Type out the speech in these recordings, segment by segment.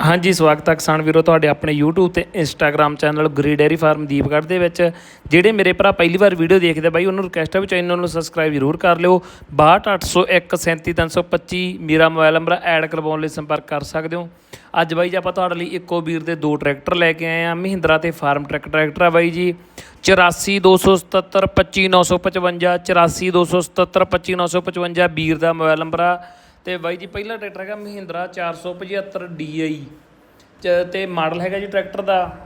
ਹਾਂਜੀ, ਸਵਾਗਤ ਹੈ ਕਿਸਾਨ ਵੀਰੋ ਤੁਹਾਡੇ ਆਪਣੇ YouTube ਤੇ Instagram ਚੈਨਲ ਗਰੀ ਡੇਅਰੀ ਫਾਰਮ ਦੀਪਗੜ੍ਹ ਦੇ ਵਿੱਚ, ਜਿਹੜੇ ਮੇਰੇ ਭਰਾ ਪਹਿਲੀ ਵਾਰ ਵੀਡੀਓ ਦੇਖਦੇ ਬਾਈ, ਉਹਨਾਂ ਨੂੰ ਰਿਕਵੈਸਟ ਹੈ ਵੀ ਚੈਨਲ ਨੂੰ ਸਬਸਕ੍ਰਾਈਬ ਜ਼ਰੂਰ ਕਰ ਲਿਓ। 6280137325 ਮੇਰਾ ਮੋਬਾਈਲ ਨੰਬਰ ਐਡ ਕਰਵਾਉਣ ਲਈ ਸੰਪਰਕ ਕਰ ਸਕਦੇ ਹੋ। ਅੱਜ ਬਾਈ ਜੀ ਆਪਾਂ ਤੁਹਾਡੇ ਲਈ ਇੱਕੋ ਵੀਰ ਦੇ ਦੋ ਟਰੈਕਟਰ ਲੈ ਕੇ ਆਏ ਆ, ਮਹਿੰਦਰਾ ਤੇ ਫਾਰਮ ਟਰੈਕ ਟਰੈਕਟਰ ਆ ਬਾਈ ਜੀ। 8427725955 8427725955 ਵੀਰ ਦਾ ਮੋਬਾਈਲ ਨੰਬਰ ਆ। ਤੇ ਬਾਈ ਜੀ, ਪਹਿਲਾ ਟਰੈਕਟਰ ਹੈਗਾ ਮਹਿੰਦਰਾ 475 DI ਚ ਤੇ ਮਾਡਲ ਹੈਗਾ ਜੀ ਟਰੈਕਟਰ ਦਾ।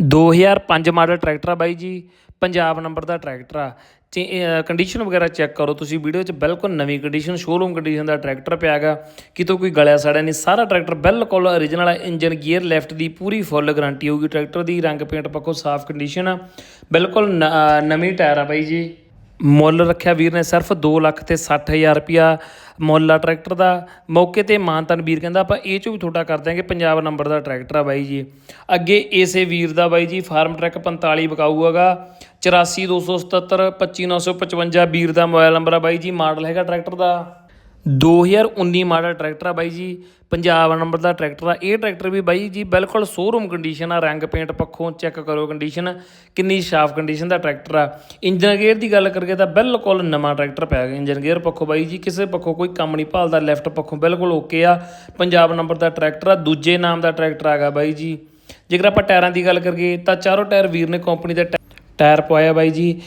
2005 ਮਾਡਲ ਟਰੈਕਟਰ ਆ ਬਾਈ ਜੀ, ਪੰਜਾਬ ਨੰਬਰ ਦਾ ਟਰੈਕਟਰ ਆ। ਤੇ ਕੰਡੀਸ਼ਨ ਵਗੈਰਾ ਚੈੱਕ ਕਰੋ ਤੁਸੀਂ ਵੀਡੀਓ 'ਚ, ਬਿਲਕੁਲ ਨਵੀਂ ਕੰਡੀਸ਼ਨ ਸ਼ੋਰੂਮ ਕੰਡੀਸ਼ਨ ਦਾ ਟਰੈਕਟਰ ਪਿਆਗਾ। ਕਿਤੋਂ ਕੋਈ ਗਲਿਆ ਸੜਿਆ ਨਹੀਂ, ਸਾਰਾ ਟਰੈਕਟਰ ਬਿਲਕੁਲ origignal ਹੈ ਇੰਜਨ ਗੀਅਰ ਲੈਫਟ ਦੀ ਪੂਰੀ ਫੁੱਲ ਗਾਰੰਟੀ ਹੋਊਗੀ ਟਰੈਕਟਰ ਦੀ, ਰੰਗ ਪੇਂਟ ਪੱਖੋਂ ਸਾਫ਼ ਕੰਡੀਸ਼ਨ ਆ। ਬਿਲਕੁਲ ਨ- ਨਵੀਂ ਟਾਇਰ ਆ ਬਾਈ ਜੀ। ਮੁੱਲ ਰੱਖਿਆ ਵੀਰ ਨੇ ਸਿਰਫ 2 ਲੱਖ ਤੇ 60000 ਰੁਪਿਆ ਮੁੱਲ ਆ ਟਰੈਕਟਰ ਦਾ। ਮੌਕੇ ਤੇ ਮਾਨਤਨ ਵੀਰ ਕਹਿੰਦਾ, ਆਪਾਂ ਇਹ ਚੋਂ ਵੀ ਤੁਹਾਡਾ ਕਰ ਦਿਆਂਗੇ, ਪੰਜਾਬ ਨੰਬਰ ਦਾ ਟਰੈਕਟਰ ਆ ਬਾਈ ਜੀ। ਅੱਗੇ ਇਸੇ ਵੀਰ ਦਾ ਬਾਈ ਜੀ, ਫਾਰਮ ਟਰੈਕ 45 ਵਿਕਾਊ ਹੈਗਾ 842772 25955 ਵੀਰ ਦਾ ਮੋਬਾਈਲ ਨੰਬਰ ਆ ਬਾਈ ਜੀ, ਮਾਡਲ ਹੈਗਾ ਟਰੈਕਟਰ ਦਾ। 2019 ਮਾਡਲ ਟਰੈਕਟਰ ਆ ਬਾਈ ਜੀ, ਪੰਜਾਬ ਨੰਬਰ ਦਾ ਟਰੈਕਟਰ ਆ। ਇਹ ਟਰੈਕਟਰ ਵੀ ਬਾਈ ਜੀ ਬਿਲਕੁਲ ਸ਼ੋਰੂਮ ਕੰਡੀਸ਼ਨ ਆ, ਰੰਗ ਪੇਂਟ ਪੱਖੋਂ ਚੈੱਕ ਕਰੋ ਕੰਡੀਸ਼ਨ ਕਿੰਨੀ ਸਾਫ਼ ਕੰਡੀਸ਼ਨ ਦਾ ਟਰੈਕਟਰ ਆ। ਇੰਜਨ ਗੇਅਰ ਦੀ ਗੱਲ ਕਰੀਏ ਤਾਂ ਬਿਲਕੁਲ ਨਵਾਂ ਟਰੈਕਟਰ ਪਿਆ ਗਿਆ। ਇੰਜਨ ਗੇਅਰ ਪੱਖੋਂ ਬਾਈ ਜੀ, ਕਿਸੇ ਪੱਖੋਂ ਕੋਈ ਕੰਮ ਨਹੀਂ, ਭਾਲਦਾ ਲੈਫਟ ਪੱਖੋਂ ਬਿਲਕੁਲ ਓਕੇ ਆ। ਪੰਜਾਬ ਨੰਬਰ ਦਾ ਟਰੈਕਟਰ ਆ, ਦੂਜੇ ਨਾਮ ਦਾ ਟਰੈਕਟਰ ਆਗਾ ਬਾਈ ਜੀ। ਜੇਕਰ ਆਪਾਂ ਟਾਇਰਾਂ ਦੀ ਗੱਲ ਕਰੀਏ ਤਾਂ ਚਾਰੋਂ ਟਾਇਰ ਵੀਰ ਨੇ ਕੰਪਨੀ ਦੇ ਟਾ- ਟਾਇਰ ਪਵਾਇਆ ਬਾਈ ਜੀ।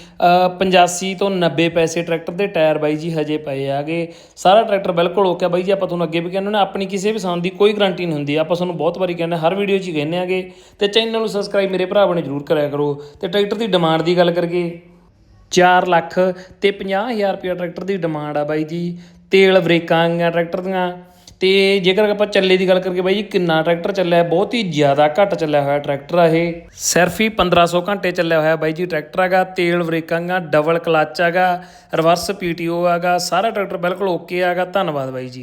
ਅ, 85 ਤੋਂ 90 ਪੈਸੇ ਟਰੈਕਟਰ ਦੇ ਟਾਇਰ ਬਾਈ ਜੀ ਹਜੇ ਪਏ ਆਗੇ ਸਾਰਾ ਟਰੈਕਟਰ ਬਿਲਕੁਲ ਓਕੇ ਬਾਈ ਜੀ ਆਪਾਂ ਤੁਹਾਨੂੰ ਅੱਗੇ ਵੀ ਕਹਿੰਦੇ ਨੇ ਆਪਣੀ ਕਿਸੇ ਵੀ ਸਾਨ ਦੀ ਕੋਈ ਗਾਰੰਟੀ ਨਹੀਂ ਹੁੰਦੀ। ਆਪਾਂ ਤੁਹਾਨੂੰ ਬਹੁਤ ਵਾਰੀ ਕਹਿੰਦੇ ਹਰ ਵੀਡੀਓ 'ਚ ਹੀ ਕਹਿੰਦੇ ਆਗੇ। ਤੇ ਚੈਨਲ ਨੂੰ ਸਬਸਕ੍ਰਾਈਬ ਮੇਰੇ ਭਰਾਵਾਂ ਨੇ ਜਰੂਰ ਕਰਿਆ ਕਰੋ। ਤੇ ਟਰੈਕਟਰ ਦੀ ਡਿਮਾਂਡ ਦੀ ਗੱਲ ਕਰੀਏ 4 ਲੱਖ ਤੇ 50000 ਰੁਪਏ ਟਰੈਕਟਰ ਦੀ ਡਿਮਾਂਡ ਆ ਬਾਈ ਜੀ। ਤੇਲ ਬ੍ਰੇਕਾਂ ਆਈਆਂ ਟਰੈਕਟਰ ਦੀਆਂ। ਤੇ ਜੇਕਰ ਆਪਾਂ ਚੱਲੇ ਦੀ ਗੱਲ ਕਰੀਏ ਬਾਈ ਜੀ, ਕਿੰਨਾ ਟਰੈਕਟਰ ਚੱਲਿਆ ਬਹੁਤ ਹੀ ਜ਼ਿਆਦਾ ਘੱਟ ਚੱਲਿਆ ਹੋਇਆ ਟਰੈਕਟਰ ਆ ਇਹ। ਸਿਰਫ ਹੀ 1500 ਘੰਟੇ ਚੱਲਿਆ ਹੋਇਆ ਬਾਈ ਜੀ ਟਰੈਕਟਰ ਹੈਗਾ, ਤੇਲ ਬ੍ਰੇਕਾਂ ਗਾ ਡਬਲ ਕਲੱਚ ਹੈਗਾ ਰਿਵਰਸ ਪੀਟੀਓ ਹੈਗਾ, ਸਾਰਾ ਟਰੈਕਟਰ ਬਿਲਕੁਲ ਓਕੇ ਹੈਗਾ। ਧੰਨਵਾਦ ਬਾਈ ਜੀ।